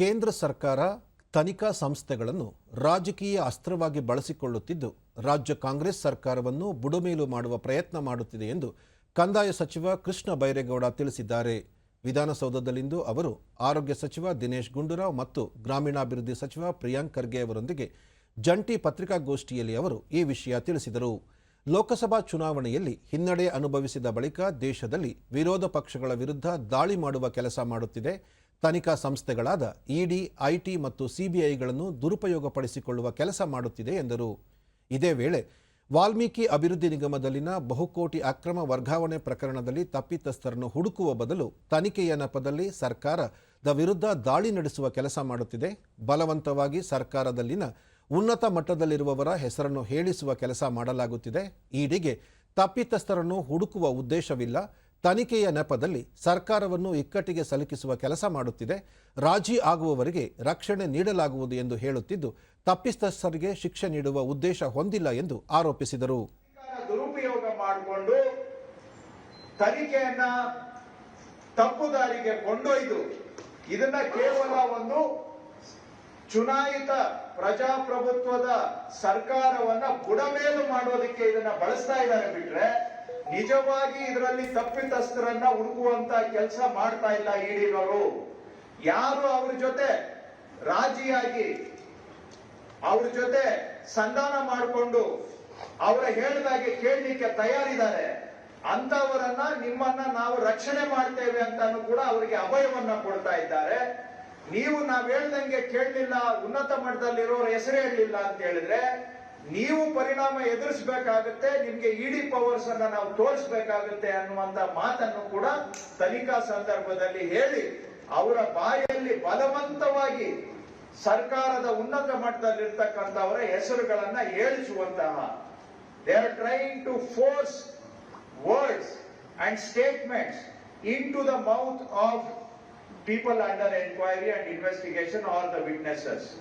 ಕೇಂದ್ರ ಸರ್ಕಾರ ತನಿಖಾ ಸಂಸ್ಥೆಗಳನ್ನು ರಾಜಕೀಯ ಅಸ್ತ್ರವಾಗಿ ಬಳಸಿಕೊಳ್ಳುತ್ತಿದ್ದು, ರಾಜ್ಯ ಕಾಂಗ್ರೆಸ್ ಸರ್ಕಾರವನ್ನು ಬುಡಮೇಲು ಮಾಡುವ ಪ್ರಯತ್ನ ಮಾಡುತ್ತಿದೆ ಎಂದು ಕಂದಾಯ ಸಚಿವ ಕೃಷ್ಣ ಬೈರೇಗೌಡ ತಿಳಿಸಿದ್ದಾರೆ. ವಿಧಾನಸೌಧದಲ್ಲಿಂದು ಅವರು ಆರೋಗ್ಯ ಸಚಿವ ದಿನೇಶ್ ಗುಂಡೂರಾವ್ ಮತ್ತು ಗ್ರಾಮೀಣಾಭಿವೃದ್ಧಿ ಸಚಿವ ಪ್ರಿಯಾಂಕ್ ಖರ್ಗೆ ಅವರೊಂದಿಗೆ ಜಂಟಿ ಪತ್ರಿಕಾಗೋಷ್ಠಿಯಲ್ಲಿ ಅವರು ಈ ವಿಷಯ ತಿಳಿಸಿದರು. ಲೋಕಸಭಾ ಚುನಾವಣೆಯಲ್ಲಿ ಹಿನ್ನಡೆ ಅನುಭವಿಸಿದ ಬಳಿಕ ದೇಶದಲ್ಲಿ ವಿರೋಧ ಪಕ್ಷಗಳ ವಿರುದ್ಧ ದಾಳಿ ಮಾಡುವ ಕೆಲಸ ಮಾಡುತ್ತಿದೆ. ತನಿಖಾ ಸಂಸ್ಥೆಗಳಾದ ಇಡಿ, ಐಟಿ ಮತ್ತು ಸಿಬಿಐಗಳನ್ನು ದುರುಪಯೋಗಪಡಿಸಿಕೊಳ್ಳುವ ಕೆಲಸ ಮಾಡುತ್ತಿದೆ ಎಂದರು. ಇದೇ ವೇಳೆ ವಾಲ್ಮೀಕಿ ಅಭಿವೃದ್ಧಿ ನಿಗಮದಲ್ಲಿನ ಬಹುಕೋಟಿ ಅಕ್ರಮ ವರ್ಗಾವಣೆ ಪ್ರಕರಣದಲ್ಲಿ ತಪ್ಪಿತಸ್ಥರನ್ನು ಹುಡುಕುವ ಬದಲು ತನಿಖೆಯ ನೆಪದಲ್ಲಿ ಸರ್ಕಾರದ ವಿರುದ್ಧ ದಾಳಿ ನಡೆಸುವ ಕೆಲಸ ಮಾಡುತ್ತಿದೆ. ಬಲವಂತವಾಗಿ ಸರ್ಕಾರದಲ್ಲಿನ ಉನ್ನತ ಮಟ್ಟದಲ್ಲಿರುವವರ ಹೆಸರನ್ನು ಹೇಳಿಸುವ ಕೆಲಸ ಮಾಡಲಾಗುತ್ತಿದೆ. ಈಡಿಗೆ ತಪ್ಪಿತಸ್ಥರನ್ನು ಹುಡುಕುವ ಉದ್ದೇಶವಿಲ್ಲ. ತನಿಖೆಯ ನೆಪದಲ್ಲಿ ಸರ್ಕಾರವನ್ನು ಇಕ್ಕಟ್ಟಿಗೆ ಸಲುಕಿಸುವ ಕೆಲಸ ಮಾಡುತ್ತಿದೆ. ರಾಜಿ ಆಗುವವರಿಗೆ ರಕ್ಷಣೆ ನೀಡಲಾಗುವುದು ಎಂದು ಹೇಳುತ್ತಿದ್ದು, ತಪ್ಪಿತಸ್ಥರಿಗೆ ಶಿಕ್ಷೆ ನೀಡುವ ಉದ್ದೇಶ ಹೊಂದಿಲ್ಲ ಎಂದು ಆರೋಪಿಸಿದರು. ದುರುಪಯೋಗ ಮಾಡಿಕೊಂಡು ತನಿಖೆಯನ್ನ ತಪ್ಪು ದಾರಿಗೆ ಕೊಂಡೊಯ್ದು ಇದನ್ನ ಕೇವಲ ಒಂದು ಚುನಾಯಿತ ಪ್ರಜಾಪ್ರಭುತ್ವದ ಸರ್ಕಾರವನ್ನ ಬುಡಮೇಲು ಮಾಡೋದಕ್ಕೆ ಇದನ್ನ ಬಳಸ್ತಾ ಇದ್ದಾರೆ ಬಿಟ್ರೆ ನಿಜವಾಗಿ ಇದರಲ್ಲಿ ತಪ್ಪಿತಸ್ಥರನ್ನ ಹುಡುಕುವಂತ ಕೆಲಸ ಮಾಡ್ತಾ ಇಲ್ಲ ಈಡಿನವರು. ಯಾರು ಅವ್ರ ಜೊತೆ ರಾಜಿಯಾಗಿ ಅವ್ರ ಜೊತೆ ಸಂಧಾನ ಮಾಡಿಕೊಂಡು ಅವರ ಹೇಳಿದಾಗೆ ಕೇಳಲಿಕ್ಕೆ ತಯಾರಿದ್ದಾರೆ, ಅಂತವರನ್ನ ನಿಮ್ಮನ್ನ ನಾವು ರಕ್ಷಣೆ ಮಾಡ್ತೇವೆ ಅಂತಾನು ಕೂಡ ಅವರಿಗೆ ಅಭಯವನ್ನ ಕೊಡ್ತಾ ಇದ್ದಾರೆ. ನೀವು ನಾವ್ ಹೇಳ್ದಂಗೆ ಕೇಳಲಿಲ್ಲ, ಉನ್ನತ ಮಟ್ಟದಲ್ಲಿರೋರ ಹೆಸರು ಹೇಳಲಿಲ್ಲ ಅಂತ ಹೇಳಿದ್ರೆ ನೀವು ಪರಿಣಾಮ ಎದುರಿಸಬೇಕಾಗುತ್ತೆ, ನಿಮ್ಗೆ ಇಡಿ ಪವರ್ಸ್ ಅನ್ನ ನಾವು ತೋರಿಸಬೇಕಾಗುತ್ತೆ ಅನ್ನುವಂತ ಮಾತನ್ನು ಕೂಡ ತನಿಖಾ ಸಂದರ್ಭದಲ್ಲಿ ಹೇಳಿ, ಅವರ ಬಾಯಲ್ಲಿ ಬಲವಂತವಾಗಿ ಸರ್ಕಾರದ ಉನ್ನತ ಮಟ್ಟದಲ್ಲಿರ್ತಕ್ಕಂಥವರ ಹೆಸರುಗಳನ್ನ ಹೇಳಿಸುವಂತಹ they are trying to force words and statements into the mouth of people under inquiry and investigation or the witnesses.